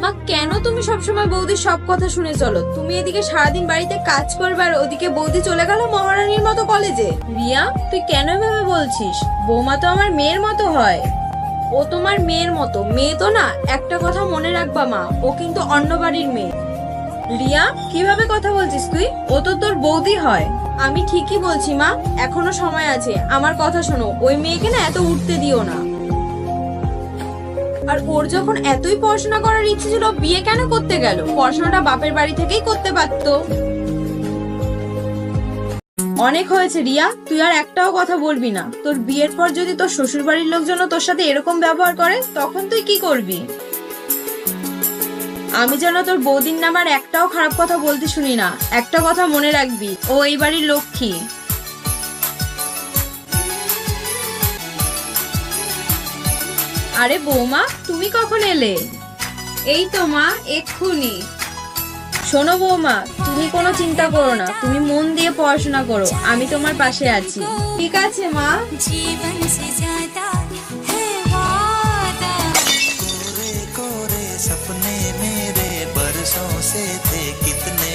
মা, কেন তুমি সবসময় বৌদির সব কথা শুনে চলো? তুমি এদিকে সারাদিন বাড়িতে কাজ করবে আর ওদিকে বৌদি চলে গেল মহারানীর মতো কলেজে। রিয়া, তুই কেন এভাবে বলছিস? বৌমা তো আমার মেয়ের মতো হয়। ও তোমার মেয়ের মতো। মেয়ে তো না, একটা কথা মনে রাখবা মা, ও কিন্তু অন্য বাড়ির মেয়ে। রিয়া, কীভাবে কথা বলছিস তুই? ও তো তোর বৌদি হয়। আমি ঠিকই বলছি মা, এখনও সময় আছে। আমার কথা শোনো, ওই মেয়েকে না এত উঠতে দিও না। আর ওর যখন এতই পড়াশোনা করার ইচ্ছে ছিল, বিয়ে কেন করতে গেল? পড়াশোনাটা বাপের বাড়ি থেকেই করতে পারতো। অনেক হয়েছে, রিয়া। তুই আর একটাও কথা বলবি না। তোর বিয়ের পর যদি তোর শ্বশুর বাড়ির লোকজন তোর সাথে এরকম ব্যবহার করে, তখন তুই কি করবি? আমি যেন তোর বৌদির নাম আর একটাও খারাপ কথা বলতে শুনি না। একটা কথা মনে রাখবি, ও এই বাড়ির লক্ষ্মী। আরে বৌমা তুমি কখন এলে এই তো মা এক্ষুনি শোনো বৌমা তুমি কোনো চিন্তা করো না তুমি মন দিয়ে পড়াশোনা করো আমি তোমার পাশে আছি ঠিক আছে মা जीवन से ज्यादा है वादा कोरे कोरे सपने मेरे बरसों से थे कितने अधूरे